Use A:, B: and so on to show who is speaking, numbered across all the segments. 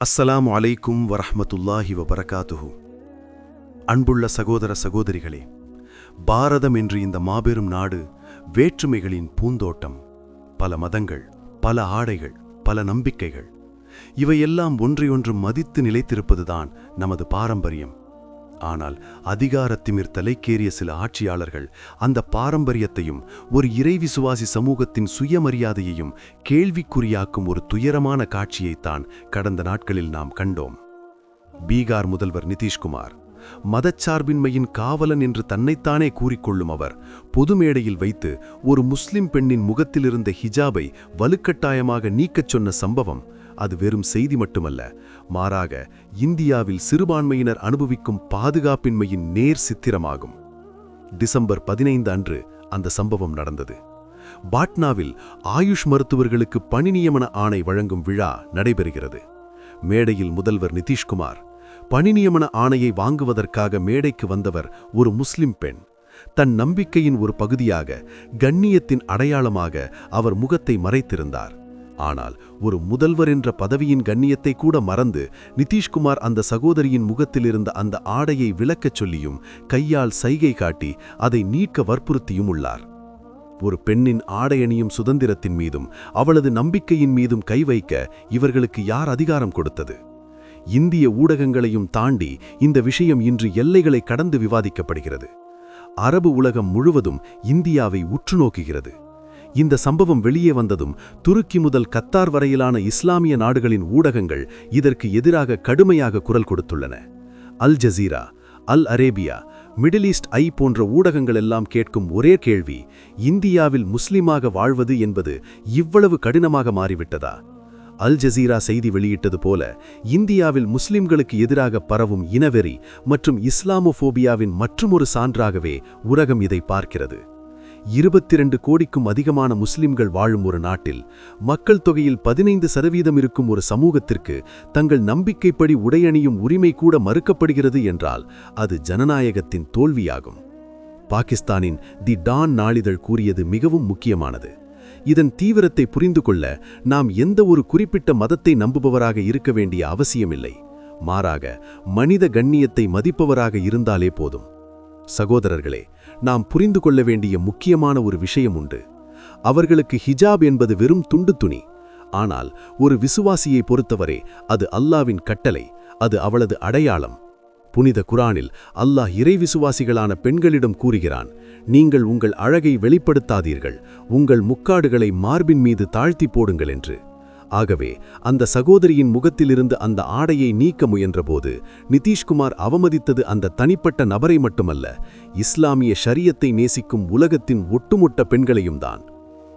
A: அஸ்ஸலாமு அலைக்கும் வரஹமத்துல்லாஹி வபரகாத்துஹு. அன்புள்ள சகோதர சகோதரிகளே பாரதம் என்று இந்த மாபெரும் நாடு வேற்றுமைகளின் பூந்தோட்டம். பல மதங்கள் பல ஆடைகள் பல நம்பிக்கைகள் இவையெல்லாம் ஒன்றையொன்று மதித்து நிலைத்திருப்பதுதான் நமது பாரம்பரியம். ஆனால் அதிகாரத்திமிர் தலைக்கேறிய சில ஆட்சியாளர்கள் அந்த பாரம்பரியத்தையும் ஒரு இறைவிசுவாசி சமூகத்தின் சுயமரியாதையையும் கேள்விக்குறியாக்கும் ஒரு துயரமான காட்சியைத்தான் கடந்த நாட்களில் நாம் கண்டோம். பீகார் முதல்வர் நிதிஷ்குமார் மதச்சார்பின்மையின் காவலன் என்று தன்னைத்தானே கூறிக்கொள்ளும் அவர் பொது மேடையில் வைத்து ஒரு முஸ்லிம் பெண்ணின் முகத்திலிருந்த ஹிஜாபை வலுக்கட்டாயமாக நீக்கச் சொன்ன சம்பவம் அது வெறும் செய்தி மட்டுமல்ல. மாறாக இந்தியாவில் சிறுபான்மையினர் அனுபவிக்கும் பாதுகாப்பின்மையின் நேர் சித்திரமாகும். டிசம்பர் பதினைந்து அன்று அந்த சம்பவம் நடந்தது. பாட்னாவில் ஆயுஷ் மருத்துவர்களுக்கு பணி நியமன ஆணை வழங்கும் விழா நடைபெறுகிறது. மேடையில் முதல்வர் நிதிஷ்குமார் பணி நியமன ஆணையை வாங்குவதற்காக மேடைக்கு வந்தவர் ஒரு முஸ்லிம் பெண். தன் நம்பிக்கையின் ஒரு பகுதியாக கண்ணியத்தின் அடையாளமாக அவர் முகத்தை மறைத்திருந்தார். ஆனால் ஒரு முதல்வர் என்ற பதவியின் கண்ணியத்தை கூட மறந்து நிதிஷ்குமார் அந்த சகோதரியின் முகத்தில் இருந்த அந்த ஆடையை விளக்கச் சொல்லியும் கையால் சைகை காட்டி அதை நீக்க வற்புறுத்தியும் உள்ளார். ஒரு பெண்ணின் ஆடையணியும் சுதந்திரத்தின் மீதும் அவளது நம்பிக்கையின் மீதும் கை வைக்க இவர்களுக்கு யார் அதிகாரம் கொடுத்தது? இந்திய ஊடகங்களையும் தாண்டி இந்த விஷயம் இன்று எல்லைகளை கடந்து விவாதிக்கப்படுகிறது. அரபு உலகம் முழுவதும் இந்தியாவை உற்று நோக்குகிறது. இந்த சம்பவம் வெளியே வந்ததும் துருக்கி முதல் கத்தார் வரையிலான இஸ்லாமிய நாடுகளின் ஊடகங்கள் இதற்கு எதிராக கடுமையாக குரல் கொடுத்துள்ளன. Al Jazeera Al Arabiya Middle East ஐ போன்ற ஊடகங்கள் எல்லாம் கேட்கும் ஒரே கேள்வி இந்தியாவில் முஸ்லிமாக வாழ்வது என்பது இவ்வளவு கடினமாக மாறிவிட்டதா? அல் ஜசீரா செய்தி வெளியிட்டது போல இந்தியாவில் முஸ்லிம்களுக்கு எதிராக பரவும் இனவெறி மற்றும் இஸ்லாமோபோபியாவின் மற்றுமொரு சான்றாகவே உலகம் இதை பார்க்கிறது. இருபத்தி இரண்டு கோடிக்கும் அதிகமான முஸ்லிம்கள் வாழும் ஒரு நாட்டில் மக்கள் தொகையில் பதினைந்து சதவீதம் இருக்கும் ஒரு சமூகத்திற்கு தங்கள் நம்பிக்கைப்படி உடையணியும் உரிமை கூட மறுக்கப்படுகிறது என்றால் அது ஜனநாயகத்தின் தோல்வியாகும். பாகிஸ்தானின் தி டான் நாளிதழ் கூறியது மிகவும் முக்கியமானது. இதன் தீவிரத்தை புரிந்து கொள்ள நாம் எந்த ஒரு குறிப்பிட்ட மதத்தை நம்புபவராக இருக்க வேண்டிய அவசியமில்லை. மாறாக மனித கண்ணியத்தை மதிப்பவராக இருந்தாலே போதும். சகோதரர்களே நாம் புரிந்து கொள்ள வேண்டிய முக்கியமான ஒரு விஷயம் உண்டு. அவர்களுக்கு ஹிஜாப் என்பது வெறும் துண்டு துணி. ஆனால் ஒரு விசுவாசியை பொறுத்தவரை அது அல்லாவின் கட்டளை அது அவளது அடையாளம். புனித குரானில் அல்லாஹ் இறை விசுவாசிகளான பெண்களிடம் கூறுகிறான் நீங்கள் உங்கள் அழகை வெளிப்படுத்தாதீர்கள் உங்கள் முக்காடுகளை மார்பின் மீது தாழ்த்தி போடுங்கள் என்று. ஆகவே அந்த சகோதரியின் முகத்திலிருந்து அந்த ஆடையை நீக்க முயன்றபோது நிதிஷ்குமார் அவமதித்தது அந்த தனிப்பட்ட நபரை மட்டுமல்ல இஸ்லாமிய ஷரியத்தை நேசிக்கும் உலகத்தின் ஒட்டுமொட்ட பெண்களையும் தான்.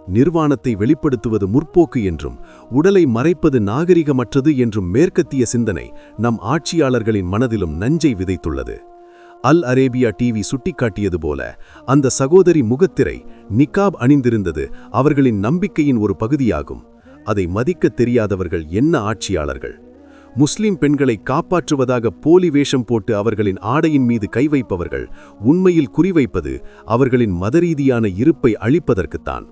A: நிர்வாணத்தை வெளிப்படுத்துவது முற்போக்கு என்றும் உடலை மறைப்பது நாகரிகமற்றது என்றும் மேற்கத்திய சிந்தனை நம் ஆட்சியாளர்களின் மனதிலும் நஞ்சை விதைத்துள்ளது. அல் அரேபியா டிவி சுட்டிக்காட்டியது போல அந்த சகோதரி முகத்திரை நிக்காப் அணிந்திருந்தது அவர்களின் நம்பிக்கையின் ஒரு பகுதியாகும். அதை மதிக்கத் தெரியாதவர்கள் என்ன ஆட்சியாளர்கள்? முஸ்லிம் பெண்களை காப்பாற்றுவதாக போலி வேஷம் போட்டு அவர்களின் ஆடையின் மீது கை வைப்பவர்கள் உண்மையில் குறிவைப்பது அவர்களின் மதரீதியான இருப்பை அழிப்பதற்குத்தான்.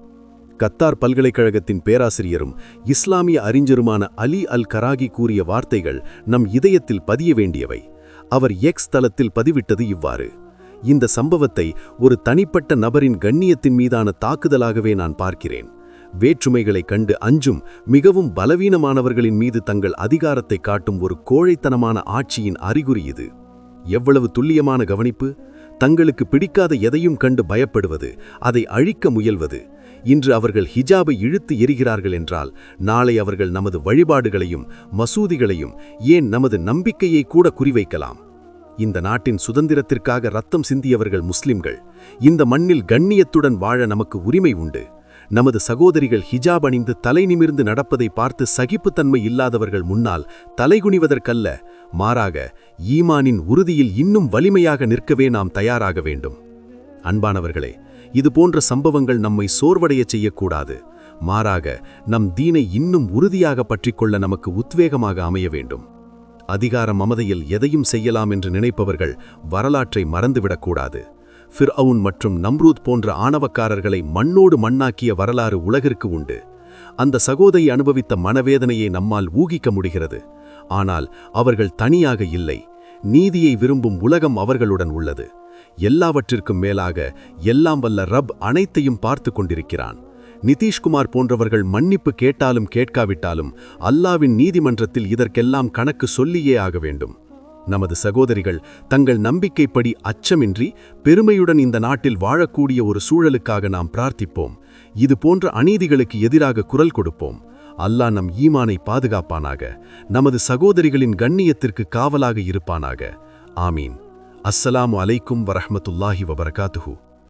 A: கத்தார் பல்கலைக்கழகத்தின் பேராசிரியரும் இஸ்லாமிய அறிஞருமான அலி அல் கராகி கூறிய வார்த்தைகள் நம் இதயத்தில் பதிய வேண்டியவை. அவர் எக்ஸ் தளத்தில் பதிவிட்டது இவ்வாறு. இந்த சம்பவத்தை ஒரு தனிப்பட்ட நபரின் கண்ணியத்தின் மீதான தாக்குதலாகவே நான் பார்க்கிறேன். வேற்றுமைகளைக் கண்டு அஞ்சும் மிகவும் பலவீனமானவர்களின் மீது தங்கள் அதிகாரத்தை காட்டும் ஒரு கோழைத்தனமான ஆட்சியின் அறிகுறி இது. எவ்வளவு துல்லியமான கவனிப்பு! தங்களுக்கு பிடிக்காத எதையும் கண்டு பயப்படுவது அதை அழிக்க முயல்வது. இன்று அவர்கள் ஹிஜாபை இழுத்து எரிகிறார்கள் என்றால் நாளை அவர்கள் நமது வழிபாடுகளையும் மசூதிகளையும் ஏன் நமது நம்பிக்கையை கூட குறிவைக்கலாம். இந்த நாட்டின் சுதந்திரத்திற்காக ரத்தம் சிந்தியவர்கள் முஸ்லிம்கள் இந்த மண்ணில் கண்ணியத்துடன் வாழ நமக்கு உரிமை உண்டு. நமது சகோதரிகள் ஹிஜாப் அணிந்து தலை நிமிர்ந்து நடப்பதை பார்த்து சகிப்புத்தன்மை இல்லாதவர்கள் முன்னால் தலைகுனிவதற்கல்ல. மாறாக ஈமானின் உறுதியில் இன்னும் வலிமையாக நிற்கவே நாம் தயாராக வேண்டும். அன்பானவர்களே இது போன்ற சம்பவங்கள் நம்மை சோர்வடையச் செய்யக்கூடாது. மாறாக நம் தீனை இன்னும் உறுதியாக பற்றிக்கொள்ள நமக்கு உத்வேகமாக அமைய வேண்டும். அதிகார மமதையில் எதையும் செய்யலாம் என்று நினைப்பவர்கள் வரலாற்றை மறந்துவிடக்கூடாது. ஃபிர் அவுன் மற்றும் நம்ரூத் போன்ற ஆணவக்காரர்களை மண்ணோடு மண்ணாக்கிய வரலாறு உலகிற்கு உண்டு. அந்த சகோதரி அனுபவித்த மனவேதனையை நம்மால் ஊகிக்க முடிகிறது.
B: ஆனால் அவர்கள் தனியாக இல்லை. நீதியை விரும்பும் உலகம் அவர்களுடன் உள்ளது. எல்லாவற்றிற்கும் மேலாக எல்லாம் வல்ல ரப் அனைத்தையும் பார்த்து கொண்டிருக்கிறான். நிதிஷ்குமார் போன்றவர்கள் மன்னிப்பு கேட்டாலும் கேட்காவிட்டாலும் அல்லாவின் நீதிமன்றத்தில் இதற்கெல்லாம் கணக்கு சொல்லியே ஆக வேண்டும். நமது சகோதரிகள் தங்கள் நம்பிக்கைப்படி அச்சமின்றி பெருமையுடன் இந்த நாட்டில் வாழக்கூடிய ஒரு சூழலுக்காக நாம் பிரார்த்திப்போம். இது போன்ற அநீதிகளுக்கு எதிராக குரல் கொடுப்போம். அல்லாஹ் நம் ஈமானை பாதுகாப்பானாக நமது சகோதரிகளின் கண்ணியத்திற்கு காவலாக இருப்பானாக. ஆமீன். அஸ்ஸலாமு அலைக்கும் வரஹமத்துல்லாஹி வபரகாத்துஹு.